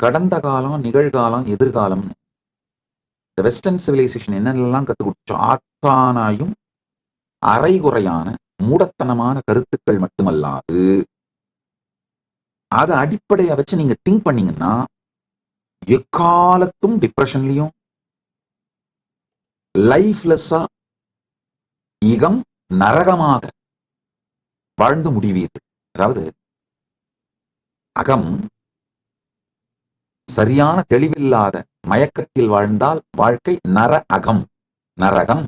கடந்த காலம் நிகழ்காலம் எதிர்காலம். இந்த வெஸ்டர்ன் சிவிலைசேஷன் என்னென்னலாம் கற்றுக் கொடுத்தோ ஆற்றானாயும் அரைகுறையான மூடத்தனமான கருத்துக்கள் மட்டுமல்லாது அதை அடிப்படையை வச்சு நீங்க திங்க் பண்ணீங்கன்னா எக்காலத்தும் டிப்ரெஷன்லயும் லைஃப்லெஸ்ஸா இகம் நரகமாக வாழ்ந்து முடிவீர்கள். அதாவது அகம் சரியான தெளிவில்லாத மயக்கத்தில் வாழ்ந்தால் வாழ்க்கை நர அகம். நரகம்.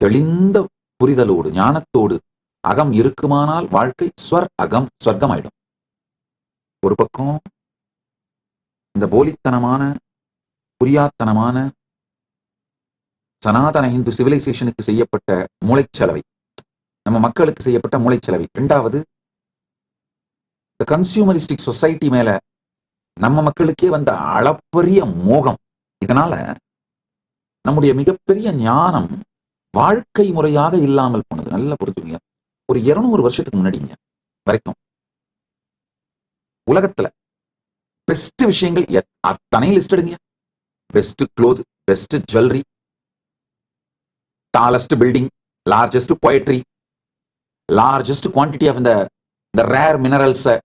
தெளிந்த புரிதலோடு ஞானத்தோடு அகம் இருக்குமானால் வாழ்க்கை ஸ்வர் அகம் ஸ்வர்க்கமாயிடும். ஒரு பக்கம் இந்த போலித்தனமான புரியாத்தனமான சனாதன இந்து சிவிலைசேஷனுக்கு செய்யப்பட்ட மூளைச்சலவை நம்ம மக்களுக்கு செய்யப்பட்ட மூளைச்சலவை. இரண்டாவது இந்த கன்சியூமரிஸ்டிக் சொசைட்டி மேல நம்ம மக்களுக்கே வந்த அளப்பரிய மோகம். இதனால நம்முடைய மிகப்பெரிய ஞானம் வாழ்க்கை முறையாக இல்லாமல் போனது. நல்லா புரிஞ்சுங்க ஒரு இருநூறு வருஷத்துக்கு முன்னாடிங்க வரைக்கும். உலகத்துல பெஸ்ட் விஷயங்கள் அத்தனை லிஸ்ட் எடுங்க. Best cloth best jewellery tallest building largest poetry largest quantity of இந்த இந்த ரேர் மினரல்ஸை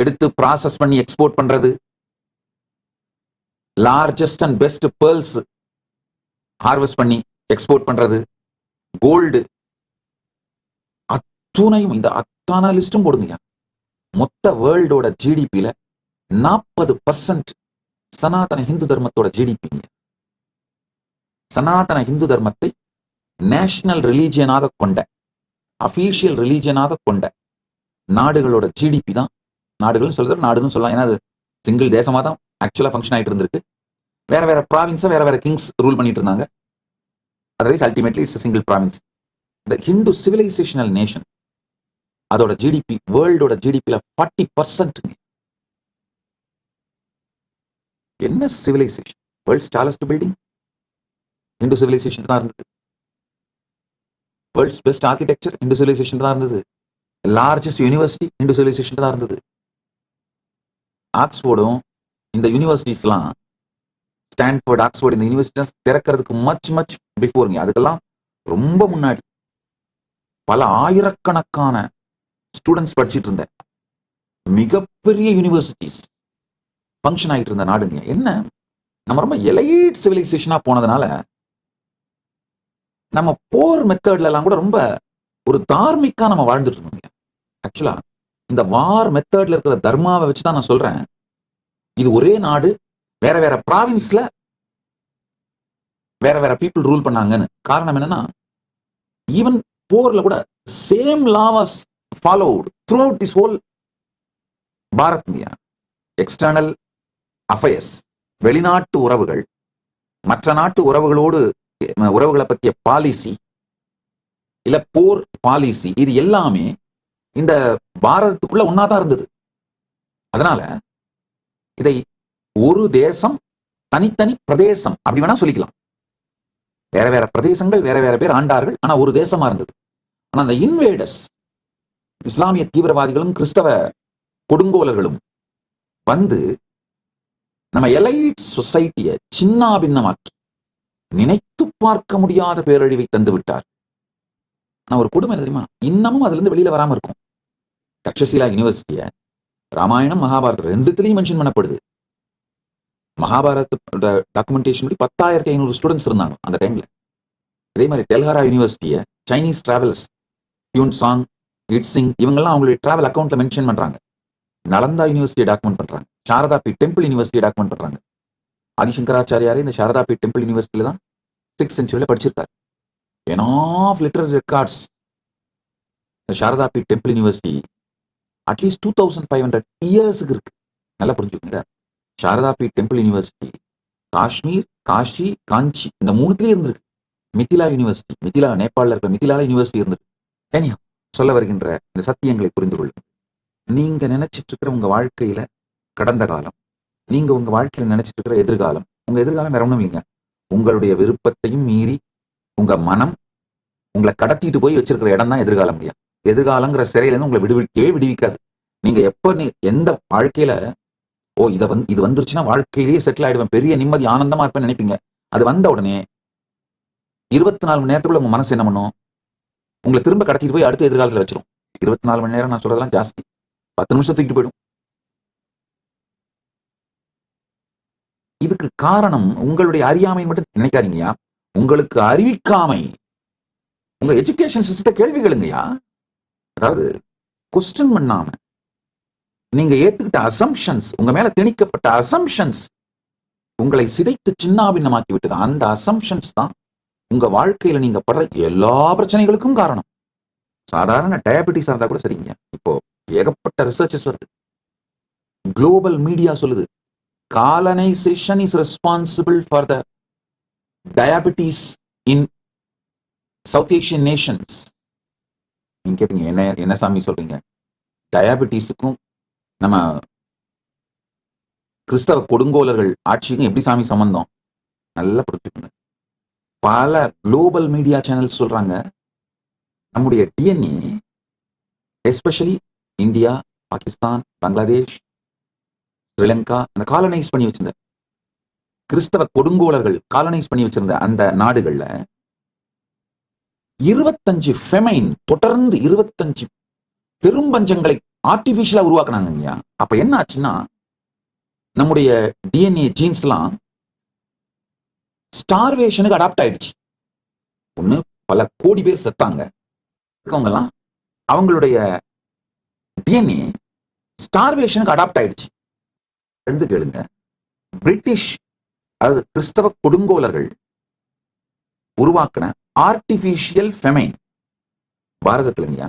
எடுத்து ப்ராசஸ் பண்ணி எக்ஸ்போர்ட் பண்றது. Largest and best pearls harvest பண்ணி எக்ஸ்போர்ட் பண்றது. கோல்டு அத்துணையும் இந்த அத்தான லிஸ்டும் போடுங்க. மொத்த வேர்ல்டோட ஜிடிபியில நாற்பது பர்சன்ட் சனாதன ஹிந்து தர்மத்தோட ஜிடிபி சனாதன ஹிந்து தர்மத்தை நேஷனல் ரிலீஜியனாக கொண்ட அபிஷியல் ரிலீஜியனாக கொண்ட நாடுகளோட ஜிடிபி தான் நாடுகள்னு சொல்றது நாடுன்னு சொல்லலாம். ஏன்னா அது சிங்கிள் தேசமா தான் ஆக்சுவலா ஃபங்க்ஷன் ஆயிட்டு இருந்திருக்கு. வேற வேற ப்ராவின்ஸை வேற வேற கிங்ஸ் ரூல் பண்ணிட்டு இருந்தாங்க. Otherwise ultimately it's single province இந்த ஹிந்து சிவிலைசேஷனல் நேஷன் அதோட ஜிடிபி வேர்ல்டோட ஜிடிபியில் ஃபார்ட்டி பர்சன்ட் என்ன civilisation world's tallest building Hindu civilisation தான் இருந்தது. World's best architecture Hindu civilisation தான் இருந்தது. லார்ஜஸ்ட் யூனிவர்சிட்டி இந்து சிவிலைசேஷன் தான் இருந்தது. ஆக்ஸ்போர்டும் இந்த யூனிவர்சிட்டிஸ்லாம் ஸ்டான்ஃபோர்ட் ஆக்ஸ்போர்ட் இந்த யூனிவர்சிட்டிஸ் திறக்கிறதுக்கு மச் மச் பிஃபோருங்க அதுக்கெல்லாம் ரொம்ப முன்னாடி பல ஆயிரக்கணக்கான ஸ்டூடெண்ட்ஸ் படிச்சிட்டு இருந்த மிகப்பெரிய யூனிவர்சிட்டிஸ் ஃபங்க்ஷன் ஆகிட்டு இருந்த நாடுங்க என்ன? நம்ம ரொம்ப எலைட் சிவிலைசேஷனாக போனதுனால நம்ம போர் மெத்தட்லலாம் கூட ரொம்ப ஒரு தார்மிக்காக நம்ம வாழ்ந்துட்டு இருந்தோங்க ஆக்சுவலா இந்த வார் மெத்தட்ல இருக்கிற தர்மாவை வச்சு தான் நான் சொல்றேன். இது ஒரே நாடு வேற வேற ப்ராவின்ஸ்ல வேற வேற பீப்புள் ரூல் பண்ணாங்கன்னு. காரணம் என்னன்னா ஈவன் போர்ல கூட same laws followed throughout this whole Bharathya external affairs வெளிநாட்டு உறவுகள் மற்ற நாட்டு உறவுகளோடு உறவுகளை பற்றிய பாலிசி இல்ல போர் பாலிசி இது எல்லாமே இந்த பாரதத்துக்குள்ள ஒன்னாதான் இருந்தது. அதனால இதை ஒரு தேசம் தனித்தனி பிரதேசம் அப்படி வேணா சொல்லிக்கலாம். வேற வேற பிரதேசங்கள் வேற வேற பேர் ஆண்டார்கள் ஆனா ஒரு தேசமா இருந்தது. ஆனா அந்த இன்வேடர்ஸ் இஸ்லாமிய தீவிரவாதிகளும் கிறிஸ்தவ கொடுங்கோலர்களும் வந்து நம்ம எலைட் சொசைட்டியை சின்னாபின்னமாக்கி நினைத்து பார்க்க முடியாத பேரழிவை தந்து விட்டார் நான் ஒரு கொடுமை தெரியுமா? இன்னமும் அதுல இருந்து வெளியில வராம இருக்கும். தக்ஷசீலா யூனிவர்சிட்டியை ராமாயணம் மகாபாரதம் ரெண்டுத்திலையும் மென்ஷன் பண்ணப்படுது. மகாபாரத டாக்குமெண்டேஷன் படி பத்தாயிரத்தி ஐநூறு ஸ்டூடெண்ட்ஸ் இருந்தாங்க அந்த டைம்ல அதே மாதிரி டெல்ஹாரா யூனிவர்சிட்டியை Chinese travels Hiuen Tsang I Tsing இவங்கெல்லாம் அவங்களுடைய டிராவல் அக்கௌண்ட்ல மென்ஷன் பண்றாங்க. நலந்தா யூனிவர்சிட்டியை டாக்குமெண்ட் பண்றாங்க. சாரதா பி டெம்பிள் யூனிவர்சிட்டியை டாக்குமெண்ட் பண்றாங்க. ஆதிசங்கராச்சாரியாரே இந்த சாரதா பி டெம்பிள் யூனிவர்சிட்டியில தான் சிக்ஸ் சென்ச்சுரியில படிச்சிருக்காரு. என் of litre records Sharada Peeth temple university at least two thousand five hundred இயர்ஸுக்கு இருக்கு. நல்லா புரிஞ்சுக்கோங்க. சாரதா பீட் டெம்பிள் யூனிவர்சிட்டி காஷ்மீர் காஷி காஞ்சி இந்த மூணுத்துலேயே இருந்திருக்கு. மிதிலா யூனிவர்சிட்டி மிதிலா நேபாளில் இருக்கிற மிதிலா யூனிவர்சிட்டி இருந்திருக்கு. ஏனியா சொல்ல வருகின்ற இந்த சத்தியங்களை புரிந்து கொள்ளும். நீங்க நினைச்சிட்டு இருக்கிற உங்க வாழ்க்கையில கடந்த காலம் நீங்க உங்க வாழ்க்கையில நினைச்சிட்டு இருக்கிற எதிர்காலம் உங்க எதிர்காலம் வேற ஒன்றும் இல்லைங்க. உங்களுடைய விருப்பத்தையும் மீறி உங்க மனம் உங்களை கடத்திட்டு போய் வச்சிருக்கிற இடம் தான் எதிர்காலம் இல்லையா எதிர்காலங்கிற சிறையில இருந்து உங்களை விடுவிக்கவே விடுவிக்காது. நீங்க எப்ப நீ எந்த வாழ்க்கையில ஓ இத வந்து இது வந்துருச்சுன்னா வாழ்க்கையிலேயே செட்டில் ஆயிடுவேன். பெரிய நிம்மதி ஆனந்தமா இருப்பேன்னு நினைப்பீங்க. அது வந்த உடனே இருபத்தி நாலு மணி நேரத்துக்குள்ள உங்க மனசு என்ன பண்ணும்? உங்களை திரும்ப கடத்திட்டு போய் அடுத்த எதிர்காலத்துல வச்சிரும். இருபத்தி நாலு மணி நேரம் நான் சொல்றதெல்லாம் ஜாஸ்தி. பத்து நிமிஷம் தூக்கிட்டு போயிடும். இதுக்கு காரணம் உங்களுடைய அறியாமை மட்டும் நினைக்காதீங்கயா உங்களுக்கு அறிவிக்காமை உங்க எஜுகேஷன் சிஸ்டத்தை கேள்வி கேளுங்கயா அதாவது கொஸ்டின் பண்ணாம நீங்க ஏத்துக்கிட்ட அசம்ஷன்ஸ் உங்க மேல திணிக்கப்பட்ட அசம்ஷன்ஸ் உங்களை சிதைத்து சின்னாபின்னமாக்கி விட்டது. அந்த அசம்ஷன்ஸ் தான் உங்க வாழ்க்கையில நீங்க படுற எல்லா பிரச்சனைகளுக்கும் காரணம். சாதாரண டயபெட்டிஸ் இருந்தா கூட சரிங்க. இப்போ ஏகப்பட்ட ரிசர்ச்சஸ் வருது. குளோபல் மீடியா சொல்லுது colonisation is responsible for the diabetes in South Asian nations நீங்க கேட்டீங்க என்ன என்ன சாமி சொல்றீங்க? டயபிட்டிஸுக்கும் நம்ம கிறிஸ்தவ கொடுங்கோலர்கள் ஆட்சிக்கும் எப்படி சாமி சம்பந்தம்? நல்லா புரிஞ்சுக்கோங்க. பல குளோபல் மீடியா சேனல்ஸ் சொல்றாங்க. நம்முடைய DNA especially India Pakistan Bangladesh Sri Lanka அந்த காலனைஸ் பண்ணி வச்சிருந்த கிறிஸ்தவ கொடுங்கோலர்கள் காலனைஸ் பண்ணி வச்சிருந்த அந்த நாடுகளில் இருபத்தஞ்சு ஃபெமைன் தொடர்ந்து இருபத்தஞ்சு பெரும்பஞ்சங்களை ஆர்டிபிஷியலா உருவாக்குனாங்க ஐயா அப்ப என்ன ஆச்சுன்னா நம்முடைய டிஎன்ஏ ஜீன்ஸ்லாம் ஸ்டார்வேஷனுக்கு அடாப்ட் ஆயிடுச்சு. ஒண்ணு பல கோடி பேர் செத்தாங்க. இருக்கவங்கலாம் அவங்களுடைய டிஎன்ஏ ஸ்டார்வேஷனுக்கு அடாப்ட் ஆயிடுச்சு. எழுந்து கேளுங்க பிரிட்டிஷ் அதாவது கிறிஸ்தவ கொடுங்கோலர்கள் உருவாக்கின ஆர்டிபிஷியல் ஃபெமைன் பாரதத்துலங்கய்யா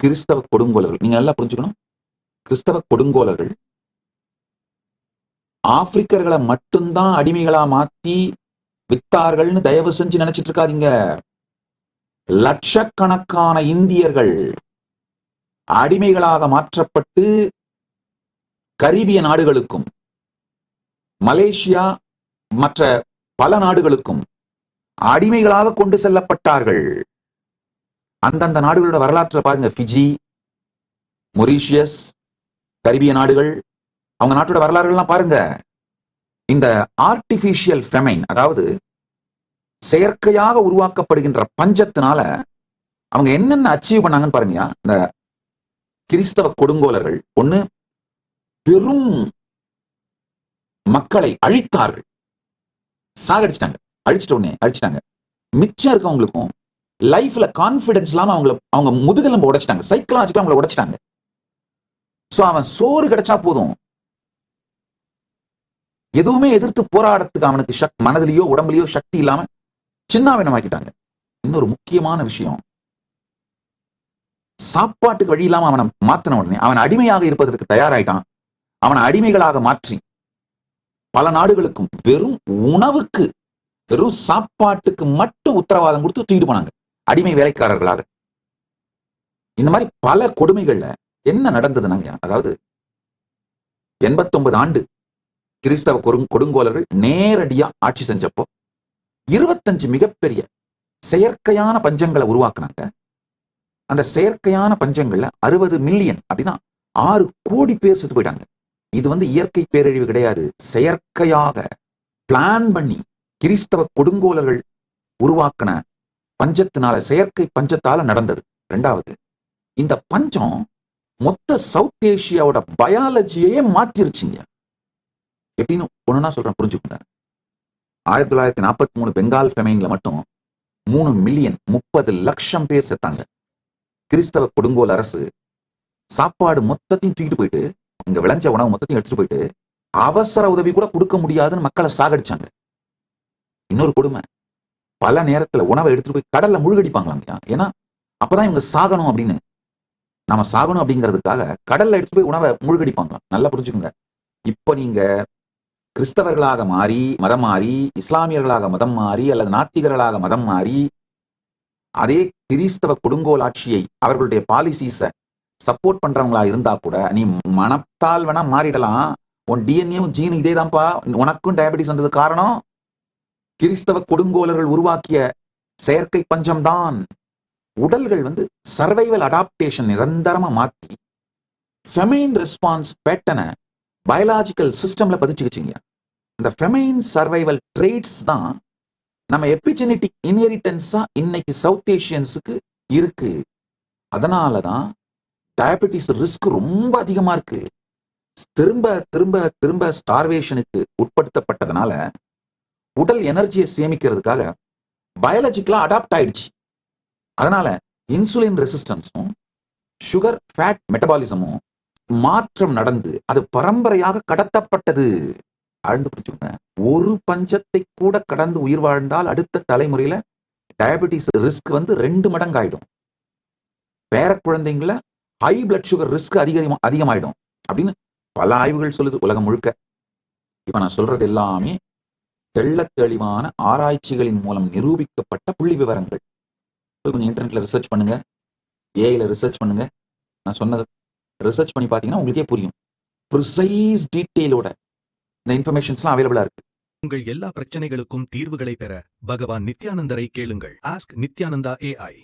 கிறிஸ்தவ கொடுங்கோலர்கள். நீங்க நல்லா புரிஞ்சுக்கணும். கிறிஸ்தவ கொடுங்கோலர்கள் ஆப்பிரிக்கர்களை மட்டும்தான் அடிமைகளா மாத்தி வித்தார்கள்னு தயவு செஞ்சு நினைச்சிட்டு இருக்காதீங்க. லட்சக்கணக்கான இந்தியர்கள் அடிமைகளாக மாற்றப்பட்டு கரீபிய நாடுகளுக்கும் மலேசியா மற்ற பல நாடுகளுக்கும் அடிமைகளாக கொண்டு செல்லப்பட்டார்கள். அந்தந்த நாடுகளோட வரலாற்றுல பாருங்க. பிஜி மொரீஷியஸ் கரிபிய நாடுகள் அவங்க நாட்டோட வரலாறுகள்லாம் பாருங்க. இந்த ஆர்டிபிஷியல் ஃபெமைன் அதாவது செயற்கையாக உருவாக்கப்படுகின்ற பஞ்சத்தினால அவங்க என்னென்ன அச்சீவ் பண்ணாங்கன்னு பாருங்கயா இந்த கிறிஸ்தவ கொடுங்கோலர்கள் ஒண்ணு பெரும் மக்களை அழித்தார்கள். சாகடிச்சிட்டாங்க. அழிச்சிட்ட உடனே அழிச்சிட்டாங்க. மிச்சம் இருக்கவங்களுக்கும் லைஃப்ல கான்பிடன்ஸ் இல்லாம அவங்கள அவங்க முதுகெலும்பு உடைச்சிட்டாங்க. சைக்கலாஜிக்கலா அவங்கள உடைச்சிட்டாங்க. சோ அவன் சோறு கிடைச்சா போதும். எதுவுமே எதிர்த்து போராடத்துக்கு அவனுக்கு சக் மனதிலேயோ உடம்புலயோ சக்தி இல்லாம சின்னாவினமாக்கிட்டாங்க இன்னொரு முக்கியமான விஷயம். சாப்பாட்டுக்கு வழி இல்லாம அவனை மாத்தின உடனே அவன் அடிமையாக இருப்பதற்கு தயாராயிட்டான். அவனை அடிமைகளாக மாற்றி பல நாடுகளுக்கும் வெறும் உணவுக்கு வெறும் சாப்பாட்டுக்கு மட்டும் உத்தரவாதம் கொடுத்து தூக்கிட்டு போனாங்க. அடிமை வேலைக்காரர்களாக. இந்த மாதிரி பல கொடுமைகள்ல என்ன நடந்ததுனாங்க அதாவது எண்பத்தொன்பது ஆண்டு கிறிஸ்தவ கொடுங்கோலர்கள் நேரடியா ஆட்சி செஞ்சப்போ இருபத்தஞ்சு மிகப்பெரிய செயற்கையான பஞ்சங்களை உருவாக்குனாங்க. அந்த செயற்கையான பஞ்சங்கள்ல அறுபது மில்லியன் அப்படின்னா ஆறு கோடி பேர் செத்து போயிட்டாங்க. இது வந்து இயற்கை பேரழிவு கிடையாது. செயற்கையாக பிளான் பண்ணி கிறிஸ்தவ கொடுங்கோலர்கள் உருவாக்கின பஞ்சத்தினால செயற்கை பஞ்சத்தால நடந்தது. ரெண்டாவது இந்த பஞ்சம் மொத்த சவுத் ஏசியாவோட பயாலஜியே மாத்திருச்சுங்க எப்படின்னு ஒண்ணுனா சொல்றேன் புரிஞ்சுக்கோங்க. ஆயிரத்தி தொள்ளாயிரத்தி நாற்பத்தி மூணு பெங்கால் ஃபெமைன்ல மட்டும் மூணு மில்லியன் முப்பது லட்சம் பேர் செத்தாங்க. கிறிஸ்தவ கொடுங்கோல் அரசு சாப்பாடு மொத்தத்தையும் தூக்கிட்டு போயிட்டு இங்க விளைஞ்ச உணவு மொத்தத்தையும் எடுத்துட்டு போயிட்டு அவசர உதவி கூட கொடுக்க முடியாதுன்னு மக்களை சாகடிச்சாங்க. இன்னொரு கொடுமை. பல நேரத்துல உணவை எடுத்துட்டு போய் கடல்ல முழுகடிப்பாங்களாம் ஏன்னா அப்பதான் இவங்க சாகணும் அப்படின்னு. நாம சாகணும் அப்படிங்கிறதுக்காக கடல்ல எடுத்துட்டு போய் உணவை முழுகடிப்பாங்களாம் நல்லா புரிஞ்சுக்கோங்க. இப்போ நீங்க கிறிஸ்தவர்களாக மாறி மதம் மாறி இஸ்லாமியர்களாக மதம் மாறி அல்லது நாத்திகர்களாக மதம் மாறி அதே கிறிஸ்தவ கொடுங்கோல் ஆட்சியை அவர்களுடைய பாலிசிஸ சப்போர்ட் பண்றவங்களா இருந்தா கூட நீ மனத்தால் வேணா மாறிடலாம். உன் டிஎன்ஏவும் ஜீன் இதேதான்ப்பா. உனக்கும் டயபெட்டிஸ் வந்தது காரணம் கிறிஸ்தவ கொடுங்கோலர்கள் உருவாக்கிய செயற்கை பஞ்சம்தான். உடல்கள் வந்து சர்வைவல் அடாப்டேஷன் நிரந்தரமா மாத்தி ஃபெமைன் ரெஸ்பான்ஸ் பேட்டனை பயாலாஜிக்கல் சிஸ்டம்ல பதிச்சுக்கிச்சிங்க. இந்த ஃபெமைன் சர்வைவல் ட்ரேட்ஸ் தான் நம்ம எபிஜெனட்டிக் இன்ஹெரிட்டன்ஸா இன்னைக்கு சவுத் ஏஷியன்ஸுக்கு இருக்கு. அதனால தான் டயபெட்டிஸ் ரிஸ்க் ரொம்ப அதிகமா இருக்கு. திரும்ப திரும்ப திரும்ப ஸ்டார்வேஷனுக்கு உட்படுத்தப்பட்டதுனால உடல் எனர்ஜியை சேமிக்கிறதுக்காக பயாலஜிக்கலாக அடாப்ட் ஆயிடுச்சு. அதனால இன்சுலின் ரெசிஸ்டன்ஸும் சுகர் ஃபேட் மெட்டபாலிசமும் மாற்றம் நடந்து அது பரம்பரையாக கடத்தப்பட்டது. அழுந்து பிடிச்சுக்கோங்க ஒரு பஞ்சத்தை கூட கடந்து உயிர் வாழ்ந்தால் அடுத்த தலைமுறையில டயபெட்டிஸ் ரிஸ்க் வந்து ரெண்டு மடங்காயிடும். பேர குழந்தைங்கள ஹை பிளட் சுகர் ரிஸ்க் அதிகமா அதிகமாயிடும். அப்படின்னு பல ஆய்வுகள் சொல்லுது உலகம் முழுக்க. இப்ப நான் சொல்றது எல்லாமே தெள்ளத் தெளிவான ஆராய்ச்சிகளின் மூலம் நிரூபிக்கப்பட்ட புள்ளி விவரங்கள் போய் கொஞ்சம் இன்டர்நெட்ல ரிசர்ச் பண்ணுங்க. ஏஐல ரிசர்ச் பண்ணுங்க. நான் சொன்னது ரிசர்ச் பண்ணி பார்த்தீங்கன்னா உங்களுக்கே புரியும். ப்ரிசைஸ் டீட்டெயிலோட இந்த இன்ஃபர்மேஷன்ஸ்லாம் அவைலபிளா இருக்கு. உங்கள் எல்லா பிரச்சனைகளுக்கும் தீர்வுகளை பெற பகவான் நித்யானந்தரை கேளுங்கள். Ask Nithyananda AI